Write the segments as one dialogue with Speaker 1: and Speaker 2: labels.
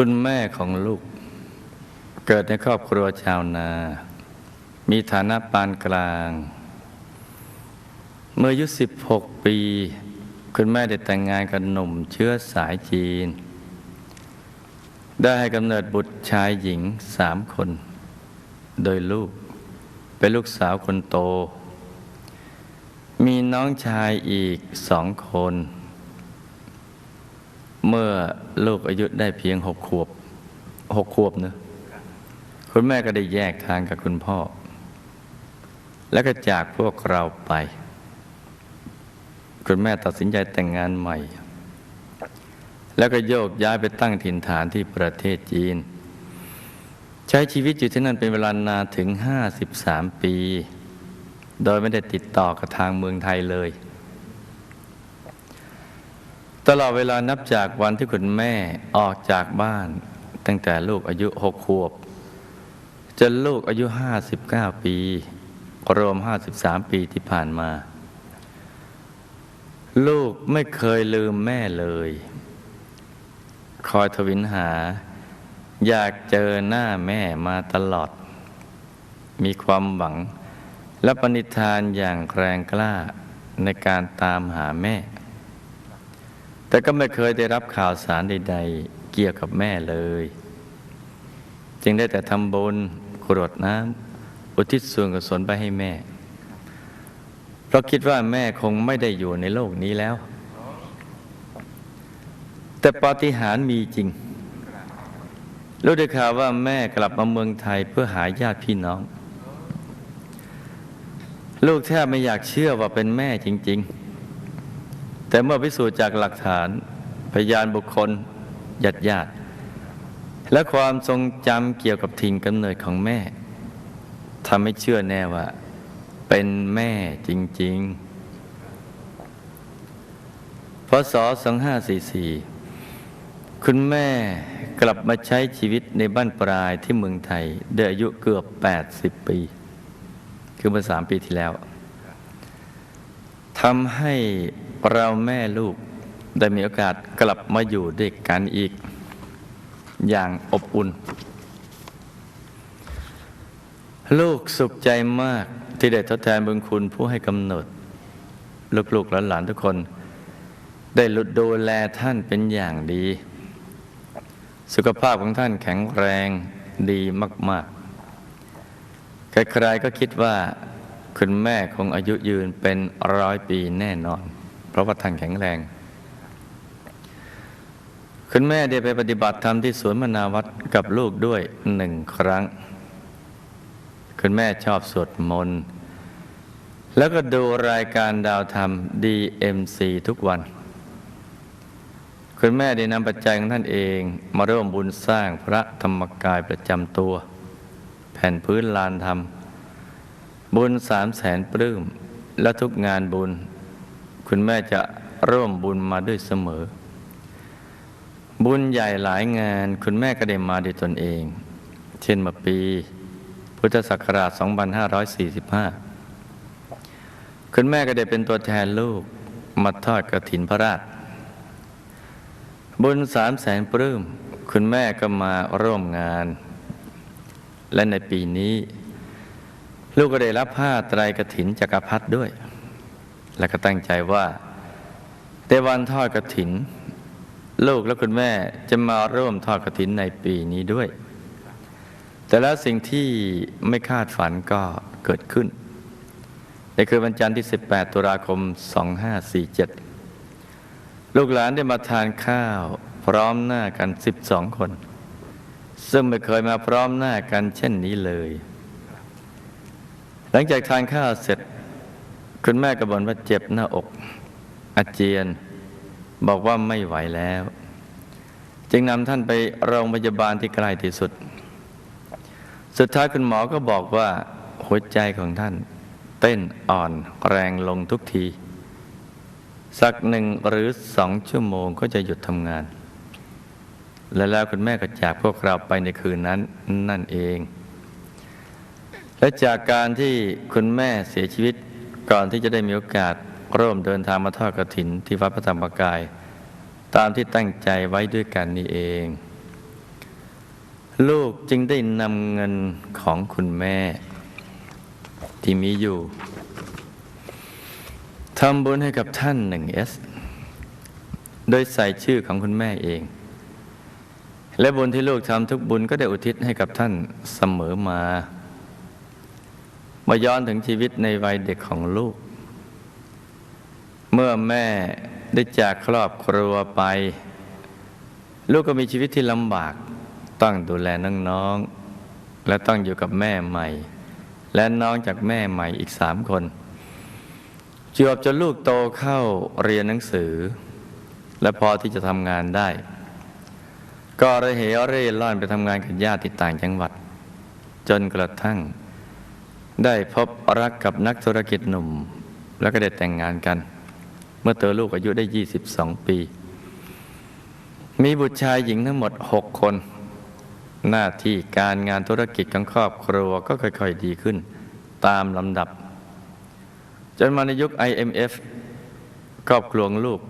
Speaker 1: คุณแม่ของลูก เกิดในครอบครัวชาวนา มีฐานะปานกลาง เมื่ออายุ 16 ปี คุณแม่ได้แต่งงานกับหนุ่มเชื้อสายจีน ได้ให้กำเนิดบุตรชายหญิงสามคน โดยลูก เป็นลูกสาวคนโต มีน้องชายอีกสองคน เมื่อลูกอายุได้เพียงหกขวบหกขวบเนะคุณแม่ก็ได้แยกทางกับคุณพ่อ แล้วก็จากพวกเราไป คุณแม่ตัดสินใจแต่งงานใหม่ แล้วก็โยกย้ายไปตั้งถิ่นฐานที่ประเทศจีน ใช้ชีวิตอยู่ที่นั่นเป็นเวลานานถึง 53 ปี โดยไม่ได้ติดต่อกับทางเมืองไทยเลย ตลอดเวลานับจากวันที่คุณแม่ออกจากบ้าน ตั้งแต่ลูกอายุหกขวบจนลูกอายุ59ปี รวม53ปีที่ผ่านมา ลูกไม่เคยลืมแม่เลย คอยทวินหา อยากเจอหน้าแม่มาตลอด มีความหวังและปณิธานอย่างแรงกล้าในการตามหาแม่ แต่ก็ไม่เคยได้รับข่าวสารใด ๆ เกี่ยวกับแม่เลย จึงได้แต่ทำบุญกรวดน้ำอุทิศส่วนกุศลไปให้แม่ เพราะคิดว่าแม่คงไม่ได้อยู่ในโลกนี้แล้ว แต่ปาฏิหาริย์มีจริงรู้ได้ข่าวว่าแม่กลับมาเมืองไทยเพื่อหาญาติพี่น้อง ลูกแทบไม่อยากเชื่อว่าเป็นแม่จริง ๆ แต่เมื่อพิสูจน์จากหลักฐานพยานบุคคลญาติญาติและความทรงจำเกี่ยวกับถิ่นกำเนิดของแม่ทำให้เชื่อแน่ว่า เป็นแม่จริง ๆ พศ 2544 คุณแม่กลับมาใช้ชีวิตในบ้านปลายที่เมืองไทยด้วยอายุเกือบ 80 ปี คือเมื่อสามปีที่แล้วทำให้ เราแม่ลูกได้มีโอกาสกลับมาอยู่ด้วยกันอีก อย่างอบอุ่น ลูกสุขใจมากที่ได้ทดแทนบุญคุณผู้ให้กำเนิดลูกๆและหลานทุกคน ได้หลุดดูแลท่านเป็นอย่างดี สุขภาพของท่านแข็งแรงดีมากๆใครๆก็คิดว่าคุณแม่คงอายุยืนเป็นร้อยปีแน่นอน ราะว่าท่านแข็งแรง คุณแม่ได้ไปปฏิบัติธรรมที่สวนมนาวัดกับลูกด้วยหนึ่งครั้ง คุณแม่ชอบสวดมนต์แล้วก็ดูรายการดาวธรรม DMC ทุกวัน คุณแม่ได้นำปัจจัยของท่านเองมาร่วมบุญสร้างพระธรรมกายประจำตัว แผ่นพื้นลานธรรม บุญสามแสนปลื้มและทุกงานบุญ คุณแม่จะร่วมบุญมาด้วยเสมอ บุญใหญ่หลายงานคุณแม่ก็ได้มาด้วยตนเอง เช่นมาปี พุทธศักราช 2545 คุณแม่ก็ได้เป็นตัวแทนลูกมาทอดกระถินพระราช บุญสามแสนปลื้มคุณแม่ก็มาร่วมงาน และในปีนี้ ลูกก็ได้รับผ้าไตรกฐินจักรพรรดิด้วย และก็ตั้งใจว่าในวันทอดกฐิน ลูกและคุณแม่จะมาร่วมทอดกฐินในปีนี้ด้วย แต่แล้วสิ่งที่ไม่คาดฝันก็เกิดขึ้นในคืนวันจันทร์ที่ 18 ตุลาคม 2547 ลูกหลานได้มาทานข้าวพร้อมหน้ากัน 12 คน ซึ่งไม่เคยมาพร้อมหน้ากันเช่นนี้เลย หลังจากทานข้าวเสร็จ คุณแม่ก็บ่นว่าเจ็บหน้าอก อาเจียน บอกว่าไม่ไหวแล้ว จึงนำท่านไปโรงพยาบาลที่ใกล้ที่สุด สุดท้ายคุณหมอก็บอกว่าหัวใจของท่าน เต้นอ่อนแรงลงทุกที สักหนึ่งหรือสองชั่วโมงก็จะหยุดทำงาน และแล้วคุณแม่ก็จากพวกเราไปในคืนนั้นนั่นเอง และจากการที่คุณแม่เสียชีวิต ก่อนที่จะได้มีโอกาสร่วมเดินทางมาทอดกระถินที่วัดพระธรรมกาย ตามที่ตั้งใจไว้ด้วยกันนี่เอง ลูกจึงได้นำเงินของคุณแม่ ที่มีอยู่ทำบุญให้กับท่านหนึ่งเอสโดยใส่ชื่อของคุณแม่เอง และบุญที่ลูกทำทุกบุญก็ได้อุทิศให้กับท่านเสมอมา มาย้อนถึงชีวิตในวัยเด็กของลูก เมื่อแม่ได้จากครอบครัวไป ลูกก็มีชีวิตที่ลำบาก ต้องดูแลน้องๆและต้องอยู่กับแม่ใหม่ และน้องจากแม่ใหม่อีกสามคนจวบจนลูกโตเข้าเรียนหนังสือ และพอที่จะทำงานได้ ก็ระเหเร่ร่อนไปทำงานกับญาติต่างจังหวัด จนกระทั่ง ได้พบรักกับนักธุรกิจหนุ่ม แล้วก็ได้แต่งงานกัน เมื่อเตอลูกอายุได้ 22 ปี มีบุตรชายหญิงทั้งหมด 6 คน หน้าที่การงานธุรกิจของครอบครัวก็ค่อยๆดีขึ้น ตามลำดับ จนมาในยุค IMF ครอบครัวลูก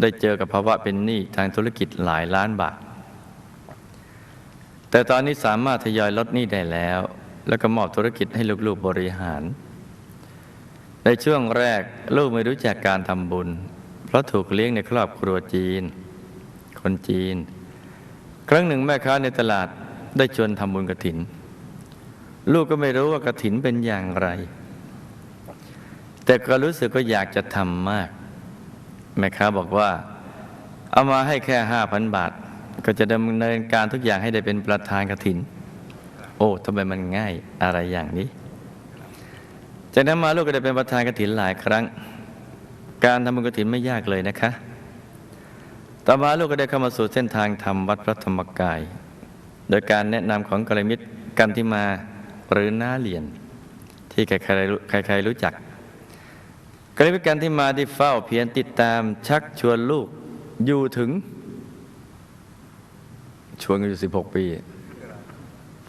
Speaker 1: ได้เจอกับภาวะเป็นหนี้ทางธุรกิจหลายล้านบาท แต่ตอนนี้สามารถทยอยลดหนี้ได้แล้ว แล้วก็มอบธุรกิจให้ลูกๆบริหาร ในช่วงแรกลูกไม่รู้จักการทำบุญ เพราะถูกเลี้ยงในครอบครัวจีน คนจีน ครั้งหนึ่งแม่ค้าในตลาดได้ชวนทำบุญกระถิน ลูกก็ไม่รู้ว่ากระถินเป็นอย่างไร แต่ก็รู้สึกก็อยากจะทำมาก แม่ค้าบอกว่า เอามาให้แค่ห้าพันบาท ก็จะดำเนินการทุกอย่างให้ได้เป็นประธานกระถิน โอ้ทำไมมันง่ายอะไรอย่างนี้ จากนั้นมาลูกก็ได้เป็นประธานกฐินหลายครั้ง การทำบุญกฐินไม่ยากเลยนะคะ ต่อมาลูกก็ได้เข้ามาสู่เส้นทางทำวัดพระธรรมกาย โดยการแนะนำของกรมิตรกันที่มาหรือหน้าเหรียญที่ใครๆรู้ใครรู้จักกรมิตรกันที่มาที่เฝ้าเพียรติดตามชักชวนลูกอยู่ถึง ชวนกันอยู่ 16 ปี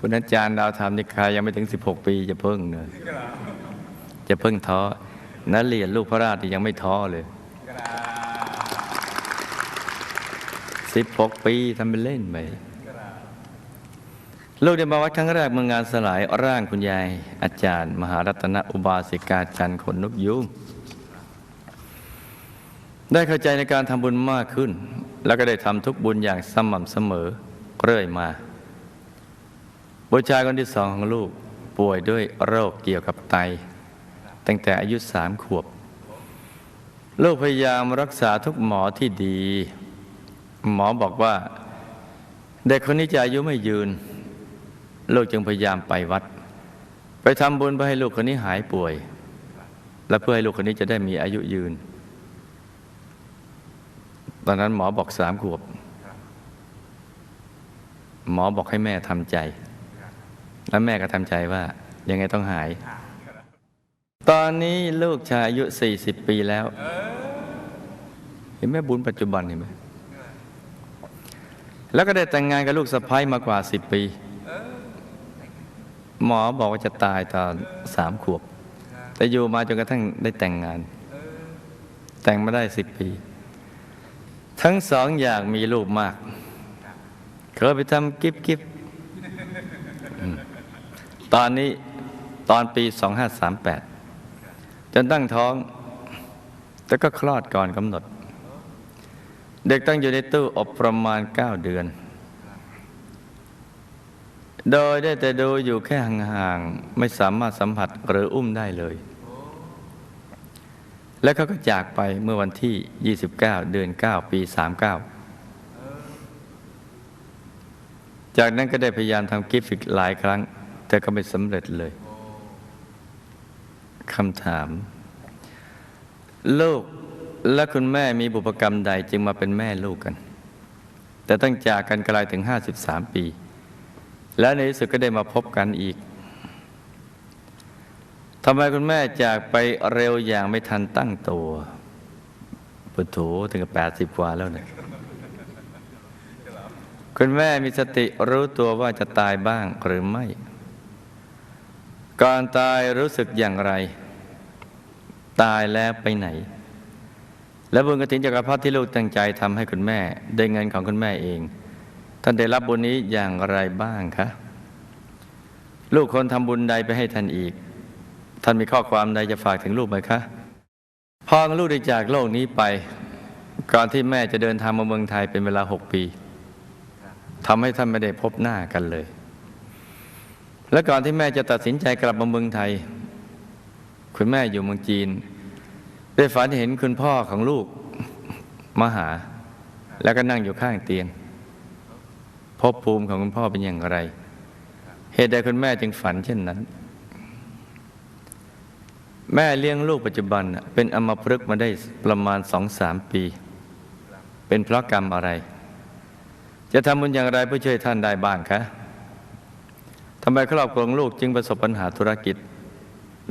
Speaker 1: พุทธอาจารย์ดาวธรรมนิกายยังไม่ถึง 16 ปีจะเพิ่งเนยจะเพิ่งท้อนัเรียนลูกพระราชยังไม่ท้อเลย 16 ปีทำเป็นเล่นไปลูกได้มาวัดครั้งแรกเมื่องานสลายร่างคุณยาย อาจารย์ มหารัตนอุบาสิกาจันทร์คนนกยุงได้เข้าใจในการทำบุญมากขึ้น แล้วก็ได้ทำทุกบุญอย่างสม่ำเสมอเรื่อยมา บุตรชายคนที่สองของลูกป่วยด้วยโรคเกี่ยวกับไต ตั้งแต่อายุสามขวบ ลูกพยายามรักษาทุกหมอที่ดี หมอบอกว่า เด็กคนนี้จะอายุไม่ยืน ลูกจึงพยายามไปวัด ไปทำบุญเพื่อให้ลูกคนนี้หายป่วย และเพื่อให้ลูกคนนี้จะได้มีอายุยืน ตอนนั้นหมอบอกสามขวบ หมอบอกให้แม่ทำใจ แล้วแม่ก็ทำใจว่ายังไงต้องหาย ตอนนี้ลูกชายอายุ 40 ปีแล้ว เห็นไหมบุญปัจจุบันเห็นไหมแล้วก็ได้แต่งงานกับลูกสะพ้ยมากว่าสิบปี หมอบอกว่าจะตายตอนสามขวบ แต่อยู่มาจนกระทั่งได้แต่งงาน แต่งมาได้สิบปี ทั้งสองอยากมีลูกมาก เคยไปทำกิฟกิฟ ตอนนี้ตอนปี 2538 จนตั้งท้อง แต่ก็คลอดก่อนกำหนด เด็กตั้งอยู่ในตู้อบประมาณ 9 เดือน โดยได้แต่ดูอยู่แค่ห่างๆ ไม่สามารถสัมผัสหรืออุ้มได้เลย และเขาก็จากไปเมื่อวันที่ 29 เดือน 9 ปี 39จากนั้นก็ได้พยายามทำกิฟต์อีกหลายครั้ง แต่ก็ไม่สำเร็จเลยคำถาม ลูกและคุณแม่มีบุพกรรมใดจึงมาเป็นแม่ลูกกัน แต่ตั้งจากกันไกลถึง 53 ปี และในที่สุดก็ได้มาพบกันอีกทำไมคุณแม่จากไปเร็วอย่างไม่ทันตั้งตัวปุถโถถึงกับ80กว่าแล้วเนี่ยคุณแม่มีสติรู้ตัวว่าจะตายบ้างหรือไม่ ก่อนตายรู้สึกอย่างไร ตายแล้วไปไหน และบุญกฐินจักรพรรดิที่ลูกตั้งใจทำให้คุณแม่ ได้เงินของคุณแม่เอง ท่านได้รับบุญนี้อย่างไรบ้างคะ ลูกคนทำบุญใดไปให้ท่านอีก ท่านมีข้อความใดจะฝากถึงลูกไหมคะพอลูกได้จากโลกนี้ไป ก่อนที่แม่จะเดินทางมาเมืองไทยเป็นเวลาหกปีทำให้ท่านไม่ได้พบหน้ากันเลย และก่อนที่แม่จะตัดสินใจกลับมาเมืองไทย คุณแม่อยู่เมืองจีน ได้ฝันเห็นคุณพ่อของลูกมาหา แล้วก็นั่งอยู่ข้างเตียง พบภูมิของคุณพ่อเป็นอย่างไร เหตุใดคุณแม่จึงฝันเช่นนั้น แม่เลี้ยงลูกปัจจุบันเป็นอมพฤกษ์มาได้ประมาณสองสามปี เป็นเพราะกรรมอะไร จะทำบุญอย่างไรเพื่อช่วยท่านได้บ้างคะ ทำไมครอบครัวลูกจึงประสบปัญหาธุรกิจ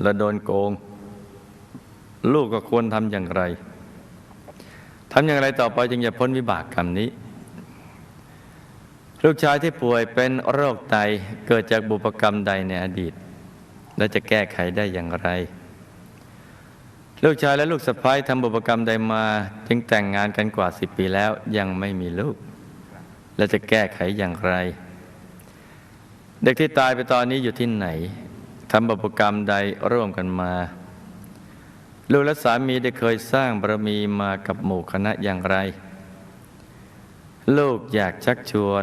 Speaker 1: และโดนโกง ลูกก็ควรทำอย่างไรทำอย่างไรต่อไปจึงจะพ้นวิบากกรรมนี้ ลูกชายที่ป่วยเป็นโรคไตเกิดจากบุพกรรมใดในอดีต และจะแก้ไขได้อย่างไร ลูกชายและลูกสะพ้ายทำบุพกรรมใดมา จึงแต่งงานกันกว่าสิบปีแล้วยังไม่มีลูก และจะแก้ไขอย่างไร เด็กที่ตายไปตอนนี้อยู่ที่ไหนทำบุพกรรมใดร่วมกันมาลูกและสามีได้เคยสร้างบารมีมากับหมู่คณะอย่างไร ลูกอยากชักชวน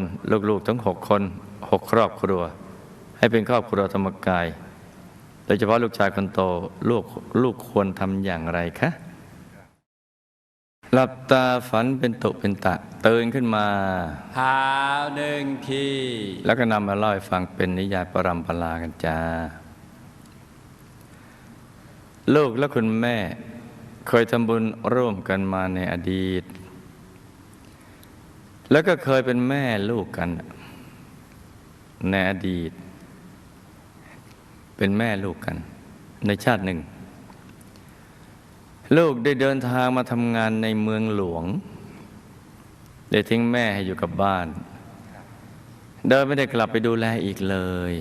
Speaker 1: ลูกๆทั้งหกคนหกครอบครัว ให้เป็นครอบครัวธรรมกาย โดยเฉพาะลูกชายคนโตลูกลูกควรทำอย่างไรคะ หลับตาฝันเป็นตุเป็นตะตื่นขึ้นมา
Speaker 2: เท้าหนึ่งที
Speaker 1: แล้วก็นำมาเล่าให้ฟังเป็นนิยายปรำปรากันจ้า ลูกและคุณแม่ เคยทำบุญร่วมกันมาในอดีต แล้วก็เคยเป็นแม่ลูกกัน ในอดีต เป็นแม่ลูกกัน ในชาติหนึ่ง ลูกได้เดินทางมาทำงานในเมืองหลวงได้ทิ้งแม่ให้อยู่กับบ้าน เดินไม่ได้กลับไปดูแลอีกเลย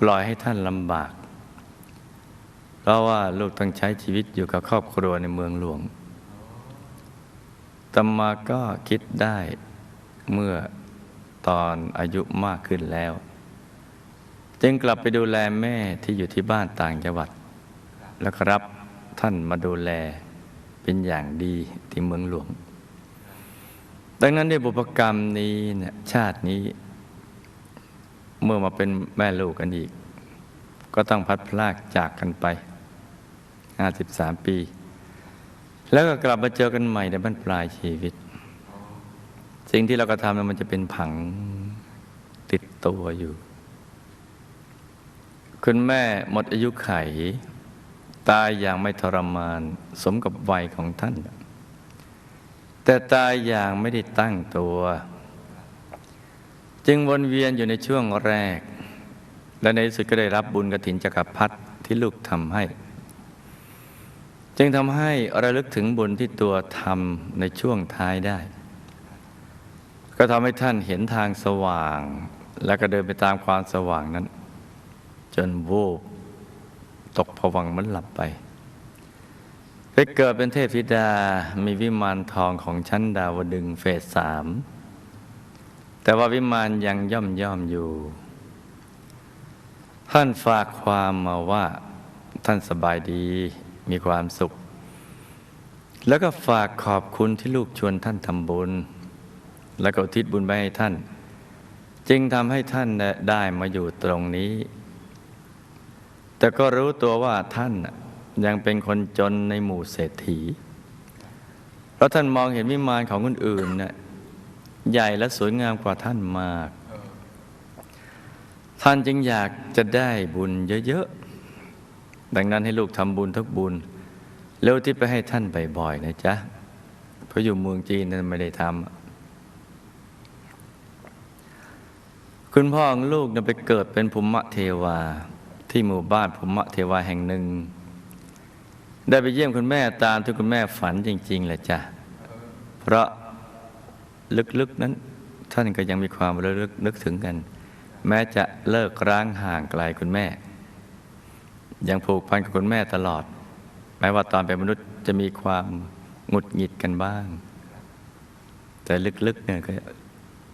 Speaker 1: ปล่อยให้ท่านลำบาก เพราะว่าลูกต้องใช้ชีวิตอยู่กับครอบครัวในเมืองหลวงตมาก็คิดได้เมื่อตอนอายุมากขึ้นแล้ว จึงกลับไปดูแลแม่ที่อยู่ที่บ้านต่างจังหวัด แล้วก็รับ ท่านมาดูแลเป็นอย่างดีที่เมืองหลวง ดังนั้นในบุพกรรมนี้เนี่ยชาตินี้ เมื่อมาเป็นแม่ลูกกันอีก ก็ต้องพัดพลากจากกันไป 53 ปี แล้วก็กลับมาเจอกันใหม่ในบ้านปลายชีวิต สิ่งที่เราก็ทำนั้นมันจะเป็นผังติดตัวอยู่ คุณแม่หมดอายุไข ตายอย่างไม่ทรมานสมกับวัยของท่าน แต่ตายอย่างไม่ได้ตั้งตัว จึงวนเวียนอยู่ในช่วงแรก และในสุดก็ได้รับบุญกระถินจักรพรรดิที่ลูกทำให้ จึงทำให้ระลึกถึงบุญที่ตัวทำในช่วงท้ายได้ ก็ทำให้ท่านเห็นทางสว่าง และก็เดินไปตามความสว่างนั้น จนวูบ ตกผวังเหมันหลับไปไปเกิดเป็นเทพธิดามีวิมานทองของชั้นดาวดึงเฟสสามแต่ว่าวิมานยังย่อมย่อมอยู่ ท่านฝากความมาว่าท่านสบายดีมีความสุข แล้วก็ฝากขอบคุณที่ลูกชวนท่านทำบุญ แล้วก็ทิศบุญไปให้ท่าน จึงทำให้ท่านได้มาอยู่ตรงนี้ แต่ก็รู้ตัวว่าท่านยังเป็นคนจนในหมู่เศรษฐี เพราะท่านมองเห็นวิมานของคนอื่นน่ะใหญ่และสวยงามกว่าท่านมาก ท่านจึงอยากจะได้บุญเยอะๆ ดังนั้นให้ลูกทำบุญทุกบุญ เร็วที่ไปให้ท่านบ่อยๆนะจ๊ะ เพราะอยู่เมืองจีนนั้นไม่ได้ทำ คุณพ่อของลูกนั้นไปเกิดเป็นภูมิเทวา ที่หมู่บ้านภูมิเทวาแห่งหนึ่ง ได้ไปเยี่ยมคุณแม่ตามที่คุณแม่ฝันจริง ๆแหละจ้ะเพราะลึกๆนั้นท่านก็ยังมีความระลึกนึกถึงกัน แม้จะเลิกร้างห่างไกลคุณแม่ ยังผูกพันกับคุณแม่ตลอด แม้ว่าตอนเป็นมนุษย์จะมีความหงุดหงิดกันบ้าง แต่ลึกๆเนี่ยก็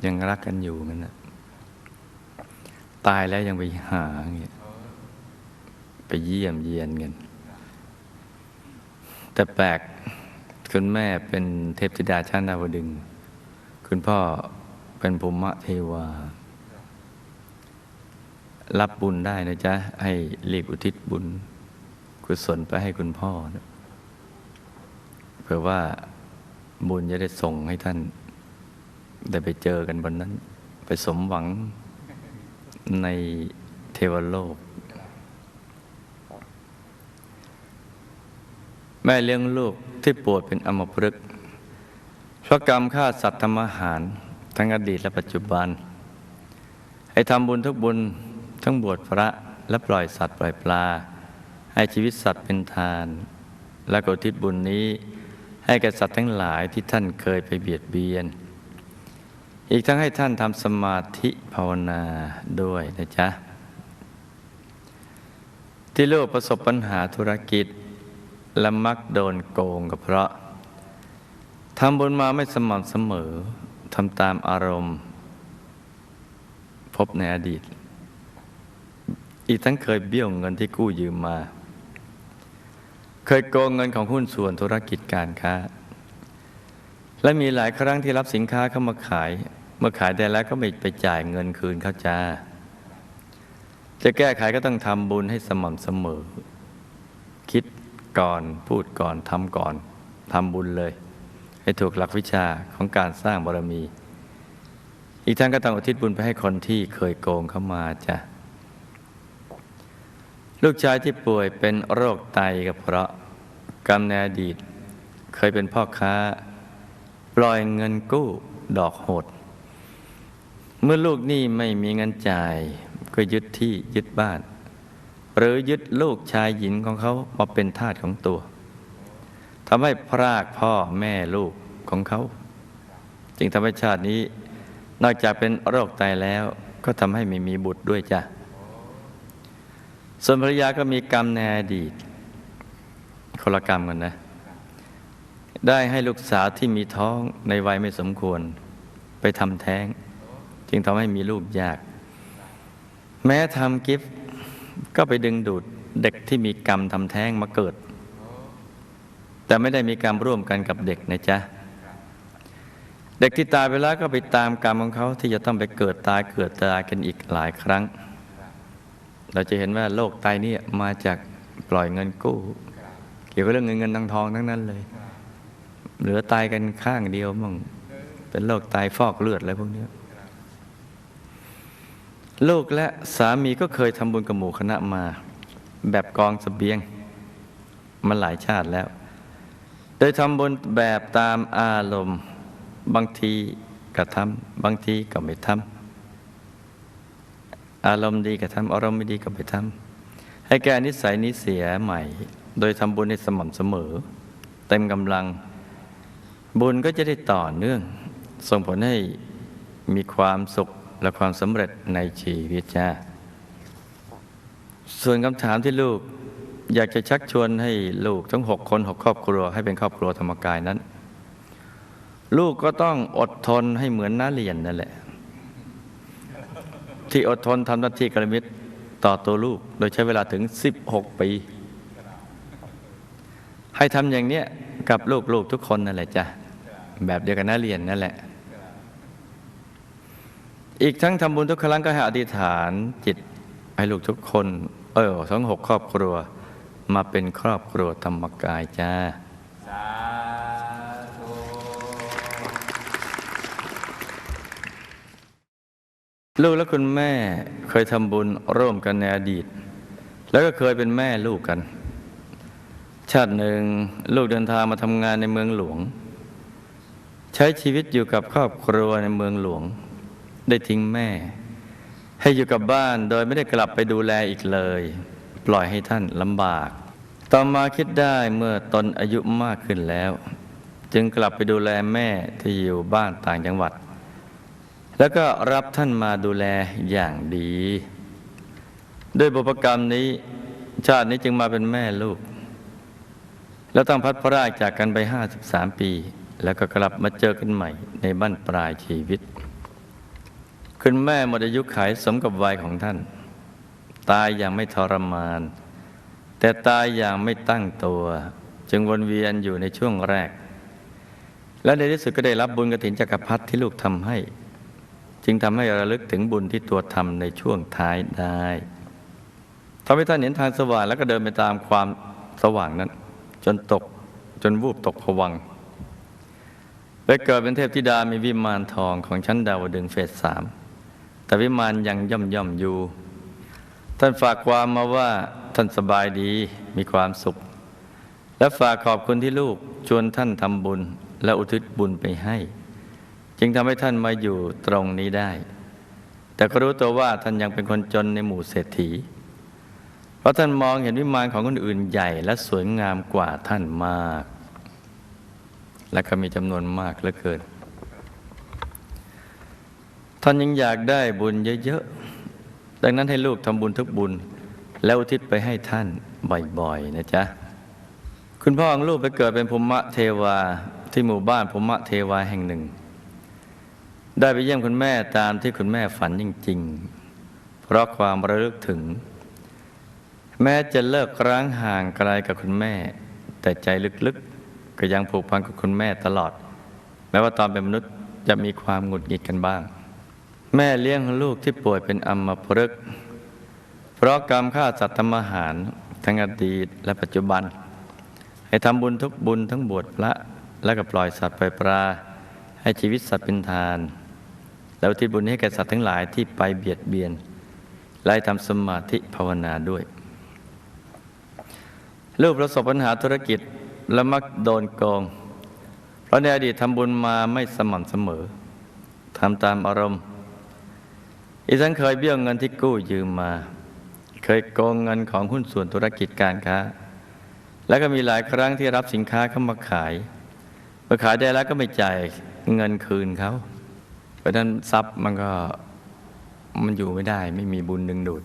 Speaker 1: ยังรักกันอยู่กันนะตายแล้วยังไปหาอย่างเงี้ย ไปเยี่ยมเยียนกัน แต่แปลกคุณแม่เป็นเทพธิดาชั้นดาวดึง คุณพ่อเป็นภูมิเทวา รับบุญได้นะจ๊ะ ให้รีบอุทิศบุญ กุศลไปให้คุณพ่อนะเผื่อว่าบุญจะได้ส่งให้ท่าน ได้ไปเจอกันบนนั้น ไปสมหวังในเทวโลก แม่เลี้ยงลูกที่ป่วยเป็นอมพฤกษ์เพราะกรรมฆ่าสัตว์ทำอาหาร ทั้งอดีตและปัจจุบัน ให้ทำบุญทุกบุญทั้งบวชพระและปล่อยสัตว์ปล่อยปลา ให้ชีวิตสัตว์เป็นทาน และกุทิศบุญนี้ให้แก่สัตว์ทั้งหลายที่ท่านเคยไปเบียดเบียน อีกทั้งให้ท่านทำสมาธิภาวนาด้วยนะจ๊ะ ที่ลูกประสบปัญหาธุรกิจ และมักโดนโกงก็เพราะทำบุญมาไม่สม่ำเสมอทำตามอารมณ์ พบในอดีต อีกทั้งเคยเบี้ยวเงินที่กู้ยืมมา เคยโกงเงินของหุ้นส่วนธุรกิจการค้า และมีหลายครั้งที่รับสินค้าเข้ามาขาย เมื่อขายได้แล้วก็ไม่ไปจ่ายเงินคืนเขาจ้า จะแก้ไขก็ต้องทำบุญให้สม่ำเสมอ ก่อนพูดก่อนทำก่อนทำบุญเลย ให้ถูกหลักวิชาของการสร้างบารมี อีกทั้งก็ต้องอุทิศบุญไปให้คนที่เคยโกงเข้ามาจ้ะลูกชายที่ป่วยเป็นโรคไตก็เพราะกรรมในอดีต เคยเป็นพ่อค้า ปล่อยเงินกู้ดอกโหด เมื่อลูกหนี้ไม่มีเงินจ่าย ก็ยึดที่ยึดบ้าน หรือยึดลูกชายหญิงของเขามาเป็นทาสของตัวทำให้พรากพ่อแม่ลูกของเขา จึงทำให้ชาตินี้ นอกจากเป็นโรคไตแล้วก็ทำให้ไม่มีบุตรด้วยจ้ะ ส่วนภรรยาก็มีกรรมในอดีตคนละกรรมกันนะ ได้ให้ลูกสาวที่มีท้องในวัยไม่สมควร ไปทำแท้ง จึงทำให้มีลูกยาก แม้ทำกิฟต์ ก็ไปดึงดูดเด็กที่มีกรรมทำแท้งมาเกิด แต่ไม่ได้มีกรรมร่วมกันกับเด็กนะจ๊ะ เด็กที่ตายไปแล้วก็ไปตามกรรมของเขาที่จะต้องไปเกิดตายเกิดตายกันอีกหลายครั้ง เราจะเห็นว่าโรคไตนี่มาจากปล่อยเงินกู้ เกี่ยวกับเรื่องเงินเงินทองทองทั้งนั้นเลย เหลือตายกันข้างเดียวมั่งเป็นโรคไตฟอกเลือดอะไรพวกนี้ ลูกและสามีก็เคยทำบุญกับหมู่คณะมา แบบกองสเสบียงมาหลายชาติแล้ว โดยทำบุญแบบตามอารมณ์ บางทีก็ทำบางทีก็ไม่ทำอารมณ์ดีก็ทำอารมณ์ไม่ดีก็ไม่ทำให้แก้นิสัยนิเสียใหม่ โดยทำบุญให้สม่ำเสมอ เต็มกำลัง บุญก็จะได้ต่อเนื่อง ส่งผลให้มีความสุข และความสำเร็จในชีวิตจ้าส่วนคำถามที่ลูกอยากจะชักชวนให้ลูกทั้งหกคนหกครอบครัวให้เป็นครอบครัวธรรมกายนั้น ลูกก็ต้องอดทนให้เหมือนน้าเรียนนั่นแหละ ที่อดทนทำหน้าที่กระมิตรต่อตัวลูก โดยใช้เวลาถึง 16 ปี ให้ทำอย่างเนี้ยกับลูกๆทุกคนนั่นแหละจ้ะแบบเดียวกันน้าเรียนนั่นแหละ อีกทั้งทำบุญทุกครั้งก็ให้อธิษฐานจิตให้ลูกทุกคน เออทั้งหกครอบครัว มาเป็นครอบครัวธรรมกายจ้าลูกและคุณแม่เคยทำบุญร่วมกันในอดีต แล้วก็เคยเป็นแม่ลูกกัน ชาติหนึ่งลูกเดินทางมาทำงานในเมืองหลวง ใช้ชีวิตอยู่กับครอบครัวในเมืองหลวง ได้ทิ้งแม่ ให้อยู่กับบ้านโดยไม่ได้กลับไปดูแลอีกเลย ปล่อยให้ท่านลำบาก ต่อมาคิดได้เมื่อตนอายุมากขึ้นแล้ว จึงกลับไปดูแลแม่ที่อยู่บ้านต่างจังหวัด แล้วก็รับท่านมาดูแลอย่างดี ด้วยบุพกรรมนี้ชาตินี้จึงมาเป็นแม่ลูก แล้วต้องพัดพรากจากกันไป 53 ปี แล้วก็กลับมาเจอกันใหม่ในบ้านปลายชีวิต คุณแม่หมดอายุขัยสมกับวัยของท่าน ตายอย่างไม่ทรมาน แต่ตายอย่างไม่ตั้งตัว จึงวนเวียนอยู่ในช่วงแรก และในที่สุดก็ได้รับบุญกฐินจักรพรรดิที่ลูกทำให้ จึงทำให้ระลึกถึงบุญที่ตัวทำในช่วงท้ายได้ทำให้ท่านเห็นทางสว่างแล้วก็เดินไปตามความสว่างนั้น จนตกจนวูบตกผวังไปเกิดเป็นเทพธิดามีวิมานทองของชั้นดาวดึงเฟสสาม แต่วิมานยังย่อมย่อมอยู่ ท่านฝากความมาว่าท่านสบายดีมีความสุข และฝากขอบคุณที่ลูกชวนท่านทำบุญ และอุทิศบุญไปให้ จึงทำให้ท่านมาอยู่ตรงนี้ได้ แต่ก็รู้ตัวว่าท่านยังเป็นคนจนในหมู่เศรษฐี เพราะท่านมองเห็นวิมานของคนอื่นใหญ่ และสวยงามกว่าท่านมาก และก็มีจำนวนมากเหลือเกิน ท่านยังอยากได้บุญเยอะๆ ดังนั้นให้ลูกทำบุญทุกบุญ แล้วอุทิศไปให้ท่านบ่อยๆนะจ๊ะ คุณพ่อของลูกไปเกิดเป็นภูมิเทวาที่หมู่บ้านภูมิเทวาแห่งหนึ่ง ได้ไปเยี่ยมคุณแม่ตามที่คุณแม่ฝันจริง ๆ เพราะความระลึกถึง แม้จะเลิกร้างห่างไกลกับคุณแม่ แต่ใจลึกๆ ก็ยังผูกพันกับคุณแม่ตลอด แม้ว่าตอนเป็นมนุษย์จะมีความหงุดหงิดกันบ้าง แม่เลี้ยงลูกที่ป่วยเป็นอัมพฤกษ์เพราะกรรมฆ่าสัตว์ทำอาหารทั้งอดีตและปัจจุบัน ให้ทำบุญทุกบุญทั้งบวชพระและก็ปล่อยสัตว์ไปปลาให้ชีวิตสัตว์เป็นทาน แล้วที่บุญให้แก่สัตว์ทั้งหลายที่ไปเบียดเบียนไล่ทำสมาธิภาวนาด้วยลูกประสบปัญหาธุรกิจและมักโดนโกง เพราะในอดีตทำบุญมาไม่สม่ำเสมอทำตามอารมณ์ อีกทั้งเคยเบี้ยวเงินที่กู้ยืมมา เคยโกงเงินของหุ้นส่วนธุรกิจการค้า แล้วก็มีหลายครั้งที่รับสินค้าเข้ามาขายเมื่อขายได้แล้วก็ไม่จ่ายเงินคืนเขา เพราะฉะนั้นทรัพย์มันก็มันอยู่ไม่ได้ ไม่มีบุญดึงดูด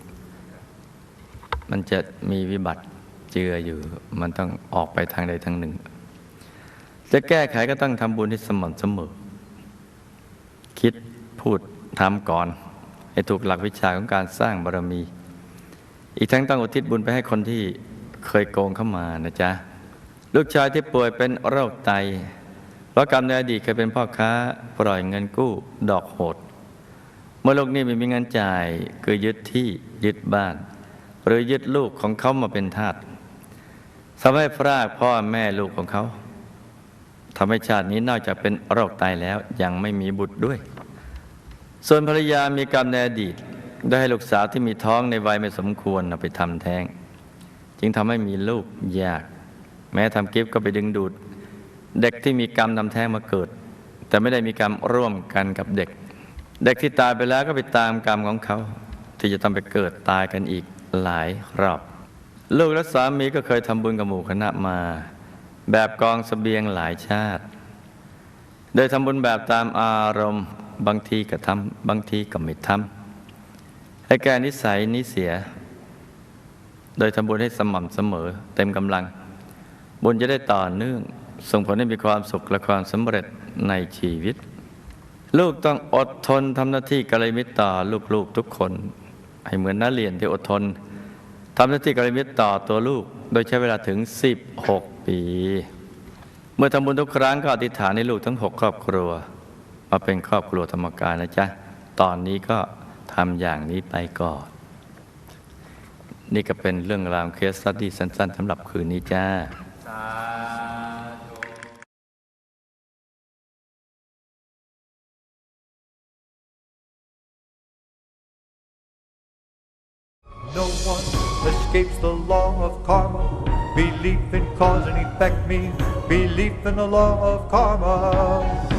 Speaker 1: มันจะมีวิบัติเจืออยู่ มันต้องออกไปทางใดทางหนึ่ง จะแก้ไขก็ต้องทำบุญที่สม่ำเสมอ คิดพูดทำก่อน ให้ถูกหลักวิชาของการสร้างบารมี อีกทั้งต้องอุทิศบุญไปให้คนที่เคยโกงเข้ามานะจ๊ะ ลูกชายที่ป่วยเป็นโรคไตเพราะกรรมในอดีตเคยเป็นพ่อค้าปล่อยเงินกู้ดอกโหด เมื่อลูกนี้ไม่มีเงินจ่ายคือยึดที่ยึดบ้าน หรือยึดลูกของเขามาเป็นทาสทำให้พรากพ่อแม่ลูกของเขาทำให้ชาตินี้นอกจากเป็นโรคไตแล้วยังไม่มีบุตรด้วย ส่วนภรรยามีกรรมในอดีต ได้ให้ลูกสาวที่มีท้องในวัยไม่สมควรเอาไปทำแท้ง จึงทำให้มีลูกยาก แม้ทำกิฟต์ก็ไปดึงดูด เด็กที่มีกรรมทำแท้งมาเกิด แต่ไม่ได้มีกรรมร่วมกันกับเด็ก เด็กที่ตายไปแล้วก็ไปตามกรรมของเขา ที่จะต้องไปเกิดตายกันอีกหลายรอบ ลูกและสามีก็เคยทำบุญกับหมู่คณะมา แบบกองสเสบียงหลายชาติ โดยทำบุญแบบตามอารมณ์ บางทีก็ทำบางทีก็ไม่ทำให้แก่นิสัยนิเสีย โดยทำบุญให้สม่ำเสมอ เต็มกำลัง บุญจะได้ต่อเนื่องส่งผลให้มีความสุขและความสำเร็จในชีวิต ลูกต้องอดทนทำหน้าที่กัลยาณมิตรต่อลูกๆทุกคน ให้เหมือนนักเรียนที่อดทนทำหน้าที่กัลยาณมิตรต่อตัวลูก โดยใช้เวลาถึง 16 ปี เมื่อทำบุญทุกครั้งก็อธิษฐานให้ลูกทั้ง 6 ครอบครัว มาเป็นครอบครัวธรรมกายนะจ๊ะ ตอนนี้ก็ทำอย่างนี้ไปก่อน นี่ก็เป็นเรื่องราวเคสสตดี้สั้นๆสำหรับคืนนี้จ้า
Speaker 3: No one escapes the law of karma. Belief in cause and effect means belief in the law of karma.